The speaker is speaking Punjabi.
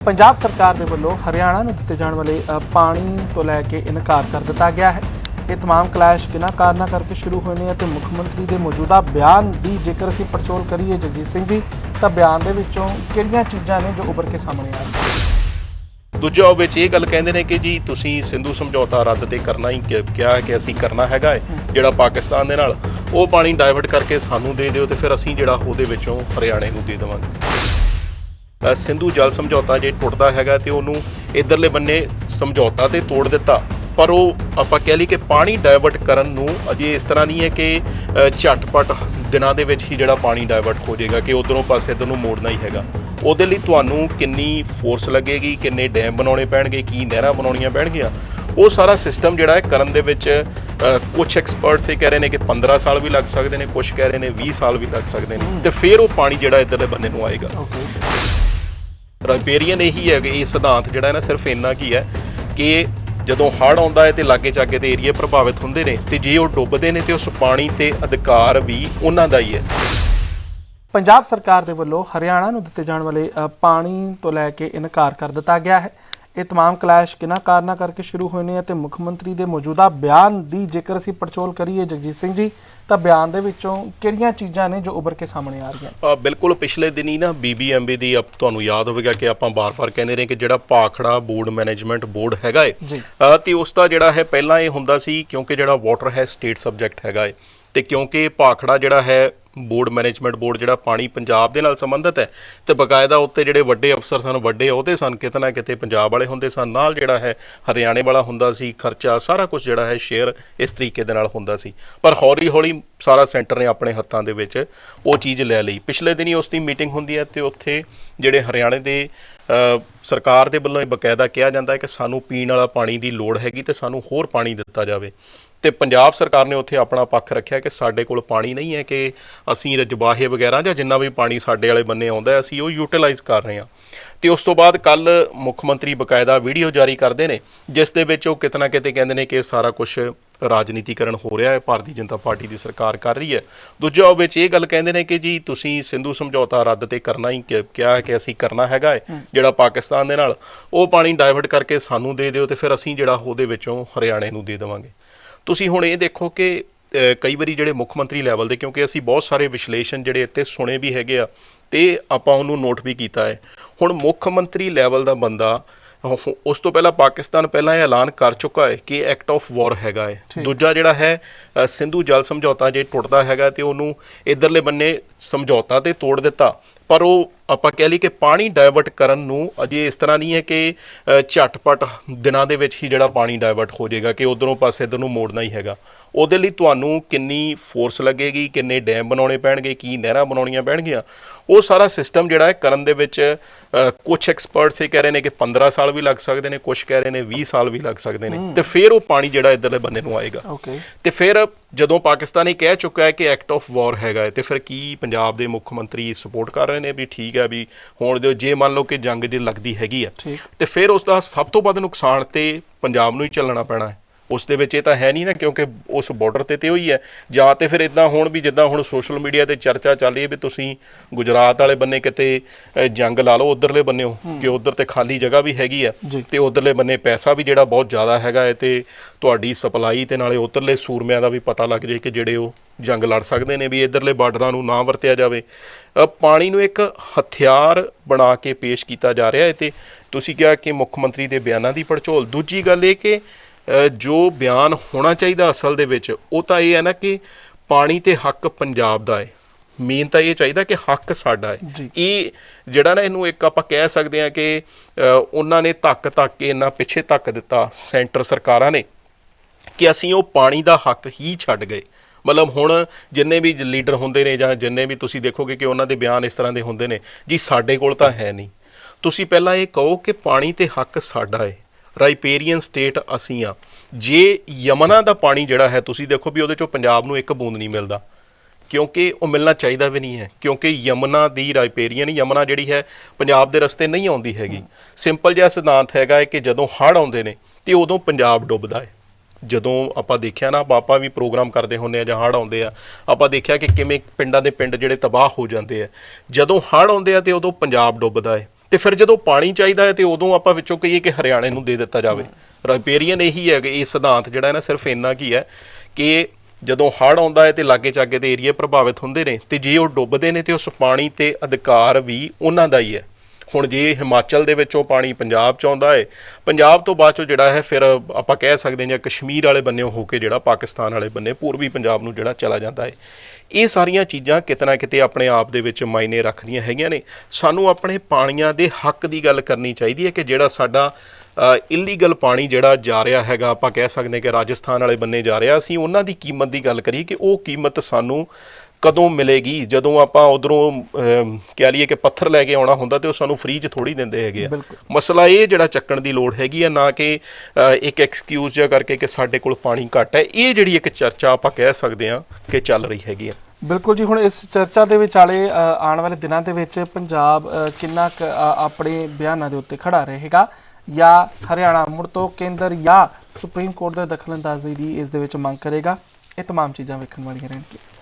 ਪੰਜਾਬ ਸਰਕਾਰ ਦੇ ਵੱਲੋਂ ਹਰਿਆਣਾ ਨੂੰ ਦਿੱਤੇ ਜਾਣ ਵਾਲੇ ਅ, ਪਾਣੀ ਤੋਂ ਲੈ ਕੇ ਇਨਕਾਰ ਕਰ ਦਿੱਤਾ ਗਿਆ ਹੈ ਇਹ तमाम ਕਲੈਸ਼ ਕਿਨਾਂ ਕਾਰਨਾਂ ਕਰਕੇ ਸ਼ੁਰੂ ਹੋਏ ਨੇ ਅਤੇ ਮੁੱਖ ਮੰਤਰੀ ਦੇ ਮੌਜੂਦਾ ਬਿਆਨ ਦੀ ਜੇਕਰ ਅਸੀਂ ਪੜਚੋਲ ਕਰੀਏ ਜਗਜੀਤ ਸਿੰਘ ਜੀ ਤਾਂ ਬਿਆਨ ਦੇ ਵਿੱਚੋਂ ਕਿਹੜੀਆਂ ਚੀਜ਼ਾਂ ਨੇ ਜੋ ਉੱਭਰ ਕੇ ਸਾਹਮਣੇ ਆ ਰਹੀਆਂ ਦੂਜਾ ਉਹ ਵਿੱਚ ਇਹ ਗੱਲ ਕਹਿੰਦੇ ਨੇ ਕਿ ਜੀ ਤੁਸੀਂ ਸਿੰਧੂ ਸਮਝੌਤਾ ਰੱਦ ਤੇ ਕਰਨਾ ਹੀ ਕਿ- ਕਿਹਾ ਹੈ ਕਿ ਅਸੀਂ ਕਰਨਾ ਹੈਗਾ ਹੈ ਜਿਹੜਾ ਪਾਕਿਸਤਾਨ ਦੇ ਨਾਲ ਉਹ ਪਾਣੀ ਡਾਇਵਰਟ ਕਰਕੇ ਸਾਨੂੰ ਦੇ ਦਿਓ ਤੇ ਫਿਰ ਅਸੀਂ ਜਿਹੜਾ ਉਹਦੇ ਵਿੱਚੋਂ ਹਰਿਆਣੇ ਨੂੰ ਦੇ ਦੇਵਾਂਗੇ ਅ, ਸਿੰਧੂ ਜਲ ਸਮਝੌਤਾ ਜੇ ਟੁੱਟਦਾ ਹੈਗਾ ਤੇ ਉਹਨੂੰ ਇਧਰਲੇ ਬੰਨੇ ਸਮਝੌਤਾ ਤੇ ਤੋੜ ਦਿੱਤਾ। ਪਰ ਉਹ ਆਪਾਂ ਕਹਿ ਲਈ ਕਿ ਪਾਣੀ ਡਾਇਵਰਟ ਕਰਨ ਨੂੰ ਅਜੇ ਇਸ ਤਰ੍ਹਾਂ ਨਹੀਂ ਹੈ ਕਿ ਝਟਪਟ ਦਿਨਾਂ ਦੇ ਵਿੱਚ ਹੀ ਜਿਹੜਾ ਪਾਣੀ ਡਾਇਵਰਟ ਹੋ ਜਾਏਗਾ ਕਿ ਉਧਰੋਂ ਪਾਸੇ ਇਧਰ ਨੂੰ ਮੋੜਨਾ ਹੀ ਹੈਗਾ। ਉਹਦੇ ਲਈ ਤੁਹਾਨੂੰ ਕਿੰਨੀ ਫੋਰਸ ਲੱਗੇਗੀ ਕਿੰਨੇ ਡੈਮ ਬਣਾਉਣੇ ਪੈਣਗੇ ਕੀ ਨਹਿਰਾਂ ਬਣਾਉਣੀਆਂ ਪੈਣਗੀਆਂ ਉਹ ਸਾਰਾ ਸਿਸਟਮ ਜਿਹੜਾ ਹੈ ਕਰਨ ਦੇ ਵਿੱਚ ਕੁਝ ਐਕਸਪਰਟਸ ਇਹ ਕਹਿ ਰਹੇ ਨੇ ਕਿ 15 ਸਾਲ ਵੀ ਲੱਗ ਸਕਦੇ ਨੇ ਕੁਝ ਕਹਿ ਰਹੇ ਨੇ 20 ਸਾਲ ਵੀ ਲੱਗ ਸਕਦੇ ਨੇ। ਤੇ ਫਿਰ ਉਹ ਪਾਣੀ ਜਿਹੜਾ ਇਧਰਲੇ ਬੰਨੇ ਨੂੰ ਆਏਗਾ। ਓਕੇ ਰਾਈਪੇਰੀਅਨ ਇਹੀ ਹੈ ਕਿ ਇਹ ਸਿਧਾਂਤ ਜਿਹੜਾ ਹੈ ਨਾ ਸਿਰਫ ਇੰਨਾ ਕੀ ਹੈ ਕਿ ਜਦੋਂ ਹੜ੍ਹ ਆਉਂਦਾ ਹੈ ਤੇ ਲਾਗੇ ਚਾਗੇ ਦੇ ਏਰੀਆ ਪ੍ਰਭਾਵਿਤ ਹੁੰਦੇ ਨੇ ਤੇ ਜੇ ਉਹ ਡੁੱਬਦੇ ਨੇ ਤੇ ਉਸ ਪਾਣੀ ਤੇ ਅਧਿਕਾਰ ਵੀ ਉਹਨਾਂ ਦਾ ਹੀ ਹੈ। ਪੰਜਾਬ ਸਰਕਾਰ ਦੇ ਵੱਲੋਂ ਹਰਿਆਣਾ ਨੂੰ ਦਿੱਤੇ ਜਾਣ ਵਾਲੇ ਪਾਣੀ ਤੋਂ ਲੈ ਕੇ ਇਨਕਾਰ ਕਰ ਦਿੱਤਾ ਗਿਆ ਹੈ। ਇਹ तमाम ਕਲੈਸ਼ ਕਿਨਾਂ ਕਾਰਨਾਂ ਕਰਕੇ ਸ਼ੁਰੂ ਹੋਏ ਨੇ ਅਤੇ ਮੁੱਖ ਮੰਤਰੀ ਦੇ ਮੌਜੂਦਾ ਬਿਆਨ ਦੀ ਜੇਕਰ ਅਸੀਂ ਪੜਚੋਲ ਕਰੀਏ ਜਗਜੀਤ ਸਿੰਘ ਜੀ ਤਾਂ ਬਿਆਨ ਦੇ ਵਿੱਚੋਂ ਕਿਹੜੀਆਂ ਚੀਜ਼ਾਂ ਨੇ ਜੋ ਉੱਭਰ ਕੇ ਸਾਹਮਣੇ ਆ ਰਹੀਆਂ ਅ, ਬਿਲਕੁਲ ਪਿਛਲੇ ਦਿਨੀ ਨਾ ਬੀਬੀਐਮਬੀ ਦੀ ਆਪ- ਤੁਹਾਨੂੰ ਯਾਦ ਹੋਵੇਗਾ ਕਿ ਆਪਾਂ ਬਾਰ-ਬਾਰ ਕਹਿੰਦੇ ਰਹੇ ਕਿ ਜਿਹੜਾ ਪਾਖੜਾ ਬੋਰਡ ਮੈਨੇਜਮੈਂਟ ਬੋਰਡ ਹੈਗਾ ਏ ਜੀ। ਅ, ਤੇ ਉਸ ਦਾ ਜਿਹੜਾ ਹੈ ਪਹਿਲਾਂ ਇਹ ਹੁੰਦਾ ਸੀ ਕਿਉਂਕਿ ਜਿਹੜਾ ਵਾਟਰ ਹੈ ਸਟੇਟ ਸਬਜੈਕਟ ਹੈਗਾ ਏ ਤੇ ਕਿਉਂਕਿ ਭਾਖੜਾ ਜਿਹੜਾ ਹੈ, ਬੋਰਡ ਮੈਨੇਜਮੈਂਟ ਬੋਰਡ ਜਿਹੜਾ ਪਾਣੀ ਪੰਜਾਬ ਦੇ ਨਾਲ ਸੰਬੰਧਿਤ ਹੈ, ਤੇ ਬਕਾਇਦਾ ਉੱਤੇ ਜਿਹੜੇ ਵੱਡੇ ਅਫਸਰ ਸਨ, ਵੱਡੇ ਅਹੁਦੇ ਸਨ, ਕਿਤੇ ਨਾ ਕਿਤੇ ਪੰਜਾਬ ਵਾਲੇ ਹੁੰਦੇ ਸਨ, ਨਾਲ ਜਿਹੜਾ ਹੈ ਹਰਿਆਣੇ ਵਾਲਾ ਹੁੰਦਾ ਸੀ, ਖਰਚਾ ਸਾਰਾ ਕੁਝ ਜਿਹੜਾ ਹੈ ਸ਼ੇਅਰ ਇਸ ਤਰੀਕੇ ਦੇ ਨਾਲ ਹੁੰਦਾ ਸੀ। ਪਰ ਹੌਲੀ ਹੌਲੀ ਸਾਰਾ ਸੈਂਟਰ ਨੇ ਆਪਣੇ ਹੱਥਾਂ ਦੇ ਵਿੱਚ ਉਹ ਚੀਜ਼ ਲੈ ਲਈ। ਪਿਛਲੇ ਦਿਨੀ ਉਸ ਦੀ ਮੀਟਿੰਗ ਹੁੰਦੀ ਹੈ ਤੇ ਉੱਥੇ ਜਿਹੜੇ ਹਰਿਆਣੇ ਦੇ ਸਰਕਾਰ ਦੇ ਵੱਲੋਂ ਇਹ ਬਕਾਇਦਾ ਕਿਹਾ ਜਾਂਦਾ ਹੈ ਕਿ ਸਾਨੂੰ ਪੀਣ ਵਾਲਾ ਪਾਣੀ ਦੀ ਲੋੜ ਹੈਗੀ ਤੇ ਸਾਨੂੰ ਹੋਰ ਪਾਣੀ ਦਿੱਤਾ ਜਾਵੇ। ਤੇ ਪੰਜਾਬ ਸਰਕਾਰ ਨੇ ਉੱਥੇ ਆਪਣਾ ਪੱਖ ਰੱਖਿਆ ਕਿ ਸਾਡੇ ਕੋਲ ਪਾਣੀ ਨਹੀਂ ਹੈ ਕਿ ਅਸੀਂ ਰਜਬਾਹੇ ਵਗੈਰਾ ਜਾਂ ਜਿੰਨਾ ਵੀ ਪਾਣੀ ਸਾਡੇ ਵਾਲੇ ਬੰਨੇ ਆਉਂਦਾ ਹੈ ਅਸੀਂ ਉਹ ਯੂਟਿਲਾਈਜ਼ ਕਰ ਰਹੇ ਹਾਂ। ਤੇ ਉਸ ਤੋਂ ਬਾਅਦ ਕੱਲ ਮੁੱਖ ਮੰਤਰੀ ਬਕਾਇਦਾ ਵੀਡੀਓ ਜਾਰੀ ਕਰਦੇ ਨੇ ਜਿਸ ਦੇ ਵਿੱਚ ਉਹ ਕਿਤਨਾ ਕਿਤੇ ਕਹਿੰਦੇ ਨੇ ਕਿ ਸਾਰਾ ਕੁਝ ਰਾਜਨੀਤੀਕਰਨ ਹੋ ਰਿਹਾ ਹੈ ਭਾਰਤੀ ਜਨਤਾ ਪਾਰਟੀ ਦੀ ਸਰਕਾਰ ਕਰ ਰਹੀ ਹੈ। ਦੂਜਾ ਉਹ ਵਿੱਚ ਇਹ ਗੱਲ ਕਹਿੰਦੇ ਨੇ ਕਿ ਜੀ ਤੁਸੀਂ ਸਿੰਧੂ ਸਮਝੌਤਾ ਰੱਦ ਤੇ ਕਰਨਾ ਹੀ ਕਿਹਾ ਹੈ ਕਿ ਅਸੀਂ ਕਰਨਾ ਹੈਗਾ ਹੈ। ਜਿਹੜਾ ਪਾਕਿਸਤਾਨ ਦੇ ਨਾਲ ਉਹ ਪਾਣੀ ਡਾਇਵਰਟ ਕਰਕੇ ਸਾਨੂੰ ਦੇ ਦਿਓ ਤੇ ਫਿਰ ਅਸੀਂ ਜਿਹੜਾ ਉਹਦੇ ਵਿੱਚੋਂ ਹਰਿਆਣੇ ਨੂੰ ਦੇ ਦੇਵਾਂਗੇ। ਤੁਸੀਂ ਹੁਣ ਇਹ ਦੇਖੋ ਕਿ ਕਈ ਵਾਰੀ ਜਿਹੜੇ ਮੁੱਖ ਮੰਤਰੀ ਲੈਵਲ ਦੇ ਕਿਉਂਕਿ ਅਸੀਂ ਬਹੁਤ ਸਾਰੇ ਵਿਸ਼ਲੇਸ਼ਣ ਜਿਹੜੇ ਇੱਥੇ ਸੁਣੇ ਵੀ ਹੈਗੇ ਆ ਤੇ ਆਪਾਂ ਉਹਨੂੰ ਨੋਟ ਵੀ ਕੀਤਾ ਹੈ। ਹੁਣ ਮੁੱਖ ਮੰਤਰੀ ਲੈਵਲ ਦਾ ਬੰਦਾ ਉਸ ਤੋਂ ਪਹਿਲਾਂ ਪਾਕਿਸਤਾਨ ਪਹਿਲਾਂ ਇਹ ਐਲਾਨ ਕਰ ਚੁੱਕਾ ਹੈ ਕਿ ਐਕਟ ਆਫ ਵਾਰ ਹੈਗਾ ਹੈ। ਦੂਜਾ ਜਿਹੜਾ ਹੈ ਸਿੰਧੂ ਜਲ ਸਮਝੌਤਾ ਜੇ ਟੁੱਟਦਾ ਹੈਗਾ ਤੇ ਉਹਨੂੰ ਇਧਰਲੇ ਬੰਨੇ ਸਮਝੌਤਾ ਤੇ ਤੋੜ ਦਿੱਤਾ। ਪਰ ਉਹ ਆਪਾਂ ਕਹਿ ਲਈ ਕਿ ਪਾਣੀ ਡਾਇਵਰਟ ਕਰਨ ਨੂੰ ਅਜੇ ਇਸ ਤਰ੍ਹਾਂ ਨਹੀਂ ਹੈ ਕਿ ਝਟਪਟ ਦਿਨਾਂ ਦੇ ਵਿੱਚ ਹੀ ਜਿਹੜਾ ਪਾਣੀ ਡਾਇਵਰਟ ਹੋ ਜਾਏਗਾ ਕਿ ਉਧਰੋਂ ਪਾਸੇ ਇਧਰ ਨੂੰ ਮੋੜਨਾ ਹੀ ਹੈਗਾ। ਉਹਦੇ ਲਈ ਤੁਹਾਨੂੰ ਕਿੰਨੀ ਫੋਰਸ ਲੱਗੇਗੀ ਕਿੰਨੇ ਡੈਮ ਬਣਾਉਣੇ ਪੈਣਗੇ ਕੀ ਨਹਿਰਾਂ ਬਣਾਉਣੀਆਂ ਪੈਣਗੀਆਂ ਉਹ ਸਾਰਾ ਸਿਸਟਮ ਜਿਹੜਾ ਹੈ ਕਰਨ ਦੇ ਵਿੱਚ ਕੁਝ ਐਕਸਪਰਟਸ ਇਹ ਕਹਿ ਰਹੇ ਨੇ ਕਿ 15 ਸਾਲ ਵੀ ਲੱਗ ਸਕਦੇ ਨੇ ਕੁਝ ਕਹਿ ਰਹੇ ਨੇ 20 ਸਾਲ ਵੀ ਲੱਗ ਸਕਦੇ ਨੇ। ਤੇ ਫਿਰ ਉਹ ਪਾਣੀ ਜਿਹੜਾ ਇਧਰਲੇ ਬੰਨੇ ਨੂੰ ਆਏਗਾ। ਓਕੇ ਤੇ ਫਿਰ ਜਦੋਂ ਪਾਕਿਸਤਾਨ ਇਹ ਕਹਿ ਚੁੱਕਾ ਹੈ ਕਿ ਐਕਟ ਆਫ ਵਾਰ ਹੈਗਾ ਤੇ ਫਿਰ ਕੀ ਪੰਜਾਬ ਦੇ ਮੁੱਖ ਮੰਤਰੀ ਸਪੋਰਟ ਕਰ ਰਹੇ ਨੇ ਵੀ ਠੀਕ ਹੈ ਵੀ ਹੁਣ ਜੋ ਜੇ ਮੰਨ ਲਓ ਕਿ ਜੰਗ ਜੇ ਲੱਗਦੀ ਹੈਗੀ ਆ। ਤੇ ਫਿਰ ਉਸ ਦਾ ਸਭ ਤੋਂ ਵੱਧ ਨੁਕਸਾਨ ਤੇ ਪੰਜਾਬ ਨੂੰ ਹੀ ਚੱਲਣਾ ਪੈਣਾ ਹੈ ਉਸ ਦੇ ਵਿੱਚ ਇਹ ਤਾਂ ਹੈ ਨਹੀਂ ਨਾ ਕਿਉਂਕਿ ਉਸ ਬਾਰਡਰ ਤੇ ਤੇ ਹੋਈ ਹੈ। ਜਾਂ ਤੇ ਫਿਰ ਇਦਾਂ ਹੁਣ ਵੀ ਜਿੱਦਾਂ ਹੁਣ ਸੋਸ਼ਲ ਮੀਡੀਆ ਤੇ ਚਰਚਾ ਚੱਲ ਰਹੀ ਹੈ ਵੀ ਤੁਸੀਂ ਗੁਜਰਾਤ ਵਾਲੇ ਬੰਨੇ ਕਿਤੇ ਜੰਗ ਲਾ ਲਓ ਉਧਰਲੇ ਬੰਨੇਓ ਕਿ ਉਧਰ ਤੇ ਖਾਲੀ ਜਗ੍ਹਾ ਵੀ ਹੈਗੀ ਆ ਜੀ। ਤੇ ਉਧਰਲੇ ਬੰਨੇ ਪੈਸਾ ਵੀ ਜਿਹੜਾ ਬਹੁਤ ਜ਼ਿਆਦਾ ਹੈਗਾ ਹੈ ਤੇ ਤੁਹਾਡੀ ਸਪਲਾਈ ਤੇ ਨਾਲੇ ਉਧਰਲੇ ਸੂਰਮਿਆਂ ਦਾ ਵੀ ਪਤਾ ਲੱਗ ਜੇ ਕਿ ਜਿਹੜੇ ਉਹ ਜੰਗ ਲੜ ਸਕਦੇ ਨੇ ਵੀ ਇਧਰਲੇ ਬਾਰਡਰਾਂ ਨੂੰ ਨਾ ਵਰਤਿਆ ਜਾਵੇ। ਪਾਣੀ ਨੂੰ ਇੱਕ ਹਥਿਆਰ ਬਣਾ ਕੇ ਪੇਸ਼ ਕੀਤਾ ਜਾ ਰਿਹਾ ਹੈ ਤੇ ਤੁਸੀਂ ਕਿਹਾ ਕਿ ਮੁੱਖ ਮੰਤਰੀ ਦੇ ਬਿਆਨਾਂ ਦੀ ਪੜਚੋਲ। ਦੂਜੀ ਗੱਲ ਇਹ ਕਿ ਜੋ ਬਿਆਨ ਹੋਣਾ ਚਾਹੀਦਾ ਅਸਲ ਦੇ ਵਿੱਚ ਉਹ ਤਾਂ ਇਹ ਹੈ ਨਾ ਕਿ ਪਾਣੀ ਤੇ ਹੱਕ ਪੰਜਾਬ ਦਾ ਹੈ ਮੇਨ ਤਾਂ ਇਹ ਚਾਹੀਦਾ ਕਿ ਹੱਕ ਸਾਡਾ ਹੈ। ਇਹ ਜਿਹੜਾ ਨਾ ਇਹਨੂੰ ਇੱਕ ਆਪਾਂ ਕਹਿ ਸਕਦੇ ਹਾਂ ਕਿ ਉਹਨਾਂ ਨੇ ਧੱਕ ਧੱਕ ਕੇ ਇੰਨਾ ਪਿੱਛੇ ਧੱਕ ਦਿੱਤਾ ਸੈਂਟਰ ਸਰਕਾਰਾਂ ਨੇ ਕਿ ਅਸੀਂ ਉਹ ਪਾਣੀ ਦਾ ਹੱਕ ਹੀ ਛੱਡ ਗਏ। ਮਤਲਬ ਹੁਣ ਜਿੰਨੇ ਵੀ ਲੀਡਰ ਹੁੰਦੇ ਨੇ ਜਾਂ ਜਿੰਨੇ ਵੀ ਤੁਸੀਂ ਦੇਖੋਗੇ ਕਿ ਉਹਨਾਂ ਦੇ ਬਿਆਨ ਇਸ ਤਰ੍ਹਾਂ ਦੇ ਹੁੰਦੇ ਨੇ ਜੀ ਸਾਡੇ ਕੋਲ ਤਾਂ ਹੈ ਨਹੀਂ। ਤੁਸੀਂ ਪਹਿਲਾਂ ਇਹ ਕਹੋ ਕਿ ਪਾਣੀ ਤੇ ਹੱਕ ਸਾਡਾ ਹੈ ਰਾਈਪੇਰੀਅਨ ਸਟੇਟ ਅਸੀਂ ਆ। ਜੇ ਯਮਨਾ ਦਾ ਪਾਣੀ ਜਿਹੜਾ ਹੈ, ਤੁਸੀਂ ਦੇਖੋ ਵੀ ਉਹਦੇ ਚੋਂ ਪੰਜਾਬ ਨੂੰ ਇੱਕ ਬੂੰਦ ਨਹੀਂ ਮਿਲਦਾ। ਕਿਉਂਕਿ ਉਹ ਮਿਲਣਾ ਚਾਹੀਦਾ ਵੀ ਨਹੀਂ ਹੈ। ਕਿਉਂਕਿ ਯਮਨਾ ਦੀ ਰਾਈਪੇਰੀਅਨ, ਯਮਨਾ ਜਿਹੜੀ ਹੈ, ਪੰਜਾਬ ਦੇ ਰਸਤੇ ਨਹੀਂ ਆਉਂਦੀ ਹੈਗੀ। ਸਿੰਪਲ ਜਿਹਾ ਸਿਧਾਂਤ ਹੈਗਾ ਹੈ ਕਿ ਜਦੋਂ ਹੜ੍ਹ ਆਉਂਦੇ ਨੇ, ਤੇ ਉਦੋਂ ਪੰਜਾਬ ਡੁੱਬਦਾ ਹੈ। ਜਦੋਂ ਆਪਾਂ ਦੇਖਿਆ ਨਾ, ਆਪਾਂ ਵੀ ਪ੍ਰੋਗਰਾਮ ਕਰਦੇ ਹੁੰਦੇ ਆ ਜਾਂ ਹੜ੍ਹ ਆਉਂਦੇ ਆ, ਆਪਾਂ ਦੇਖਿਆ ਕਿ ਕਿਵੇਂ ਪਿੰਡਾਂ ਦੇ ਪਿੰਡ ਜਿਹੜੇ ਤਬਾਹ ਹੋ ਜਾਂਦੇ ਆ। ਜਦੋਂ ਹੜ੍ਹ ਆਉਂਦੇ ਆ, ਤੇ ਉਦੋਂ ਪੰਜਾਬ ਡੁੱਬਦਾ ਹੈ। ਤੇ ਫਿਰ ਜਦੋਂ ਪਾਣੀ ਚਾਹੀਦਾ ਹੈ ਤੇ ਉਦੋਂ ਆਪਾਂ ਵਿੱਚੋਂ ਕਹੀਏ ਕਿ ਹਰਿਆਣੇ ਨੂੰ ਦੇ ਦਿੱਤਾ ਜਾਵੇ। ਰਾਈਪੇਰੀਅਨ ਇਹੀ ਹੈ ਕਿ ਇਹ ਸਿਧਾਂਤ ਜਿਹੜਾ ਹੈ ਨਾ ਸਿਰਫ ਇੰਨਾ ਕੀ ਹੈ ਕਿ ਜਦੋਂ ਹੜ੍ਹ ਆਉਂਦਾ ਹੈ ਤੇ ਲਾਗੇ ਚਾਗੇ ਦੇ ਏਰੀਆ ਪ੍ਰਭਾਵਿਤ ਹੁੰਦੇ ਨੇ ਤੇ ਜੇ ਉਹ ਡੁੱਬਦੇ ਨੇ ਤੇ ਉਸ ਪਾਣੀ ਤੇ ਅਧਿਕਾਰ ਵੀ ਉਹਨਾਂ ਦਾ ਹੀ ਹੈ। ਹੁਣ ਜੇ ਹਿਮਾਚਲ ਦੇ ਵਿੱਚੋਂ ਪਾਣੀ ਪੰਜਾਬ ਚ ਆਉਂਦਾ ਹੈ ਪੰਜਾਬ ਤੋਂ ਬਾਅਦ ਚੋਂ ਜਿਹੜਾ ਹੈ ਫਿਰ ਆਪਾਂ ਕਹਿ ਸਕਦੇ ਹਾਂ ਜਾਂ ਕਸ਼ਮੀਰ ਵਾਲੇ ਬੰਨੇ ਹੋ ਕੇ ਜਿਹੜਾ ਪਾਕਿਸਤਾਨ ਵਾਲੇ ਬੰਨੇ ਪੂਰਬੀ ਪੰਜਾਬ ਨੂੰ ਜਿਹੜਾ ਚਲਾ ਜਾਂਦਾ ਹੈ ਇਹ ਸਾਰੀਆਂ ਚੀਜ਼ਾਂ ਕਿਤੇ ਨਾ ਕਿਤੇ ਆਪਣੇ ਆਪ ਦੇ ਵਿੱਚ ਮਾਇਨੇ ਰੱਖਦੀਆਂ ਹੈਗੀਆਂ ਨੇ। ਸਾਨੂੰ ਆਪਣੇ ਪਾਣੀਆਂ ਦੇ ਹੱਕ ਦੀ ਗੱਲ ਕਰਨੀ ਚਾਹੀਦੀ ਹੈ ਕਿ ਜਿਹੜਾ ਸਾਡਾ ਇਲੀਗਲ ਪਾਣੀ ਜਿਹੜਾ ਜਾ ਰਿਹਾ ਹੈਗਾ, ਆਪਾਂ ਕਹਿ ਸਕਦੇ ਹਾਂ ਕਿ ਰਾਜਸਥਾਨ ਵਾਲੇ ਬੰਨੇ ਜਾ ਰਿਹਾ, ਅਸੀਂ ਉਹਨਾਂ ਦੀ ਕੀਮਤ ਦੀ ਗੱਲ ਕਰੀਏ ਕਿ ਉਹ ਕੀਮਤ ਸਾਨੂੰ ਕਦੋਂ ਮਿਲੇਗੀ ਜਦੋਂ ਆਪਾਂ ਉਧਰੋਂ ਕਹਿ ਲਈਏ ਕਿ ਪੱਥਰ ਲੈ ਕੇ ਆਉਣਾ ਹੁੰਦਾ ਤੇ ਉਹ ਸਾਨੂੰ ਫ੍ਰੀ 'ਚ ਥੋੜੀ ਦਿੰਦੇ ਹੈਗੇ ਆ ਬਿਲਕੁਲ। ਮਸਲਾ ਇਹ ਜਿਹੜਾ ਚੱਕਣ ਦੀ ਲੋੜ ਹੈਗੀ ਆ ਨਾ ਕਿ ਅ, ਇੱਕ ਐਕਸਕਿਊਜ਼ ਜਿਹਾ ਕਰਕੇ ਕਿ ਸਾਡੇ ਕੋਲ ਪਾਣੀ ਘੱਟ ਹੈ ਇਹ ਜਿਹੜੀ ਇੱਕ ਚਰਚਾ ਆਪਾਂ ਕਹਿ ਸਕਦੇ ਹਾਂ ਕਿ ਚੱਲ ਰਹੀ ਹੈਗੀ ਆ ਬਿਲਕੁਲ ਜੀ ਹੁਣ ਇਸ ਚਰਚਾ ਦੇ ਵਿਚਾਲੇ ਅ, ਆਉਣ ਵਾਲੇ ਦਿਨਾਂ ਦੇ ਵਿੱਚ ਪੰਜਾਬ ਅ, ਕਿੰਨਾ ਕੁ, ਅ, ਆਪਣੇ ਬਿਆਨਾਂ ਦੇ ਉੱਤੇ ਖੜਾ ਰਹੇਗਾ ਜਾਂ ਹਰਿਆਣਾ ਮੁੜ ਤੋਂ ਕੇਂਦਰ ਜਾਂ ਸੁਪਰੀਮ ਕੋਰਟ ਦੇ ਦਖਲਅੰਦਾਜ਼ੀ ਦੀ ਇਸ ਦੇ ਵਿੱਚ ਮੰਗ ਕਰੇਗਾ ਇਹ तमाम ਚੀਜ਼ਾਂ ਵੇਖਣ ਵਾਲੀਆਂ ਰਹਿਣਗੀਆਂ